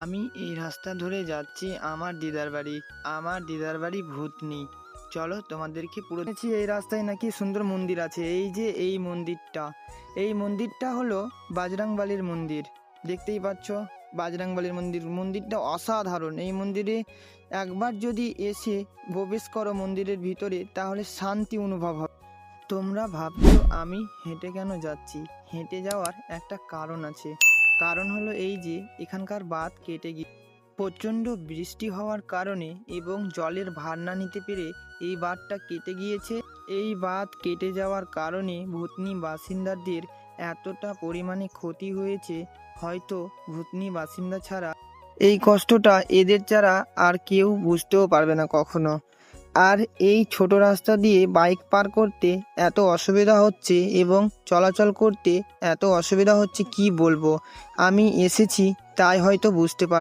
আমি এই রাস্তা ধরে যাচ্ছি আমার দিদার বাড়ি। আমার দিদার বাড়ি ভূতনি। চলো তোমাদেরকে পুরো এই রাস্তায় নাকি সুন্দর মন্দির আছে। এই যে এই মন্দিরটা। এই মন্দিরটা হলো বাজরাংবালির মন্দির। দেখতেই পাচ্ছ বাজরাংবালির মন্দির। মন্দিরটা অসাধারণ। এই মন্দিরে একবার যদি এসে প্রবেশ করো মন্দিরের ভিতরে, তাহলে শান্তি অনুভব হবে। তোমরা ভাবছ আমি হেঁটে কেন যাচ্ছি? হেঁটে যাওয়ার একটা কারণ আছে। কারণ হলো এই যে, এখানকার বাঁধ কেটে গিয়ে প্রচণ্ড বৃষ্টি হওয়ার কারণে এবং জলের ভার না নিতে পেরে এই বাঁধটা কেটে গিয়েছে। এই বাঁধ কেটে যাওয়ার কারণে ভূতনি বাসিন্দাদের এতটা পরিমাণে ক্ষতি হয়েছে, হয়তো ভূতনি বাসিন্দা ছাড়া। এই কষ্টটা এদের ছাড়া আর কেউ বুঝতেও পারবে না কখনো। আর এই ছোট রাস্তা দিয়ে বাইক পার করতে এত অসুবিধা হচ্ছে এবং চলাচল করতে এত অসুবিধা হচ্ছে কি বলব? আমি এসেছি, তাই হয়তো বুঝতে পার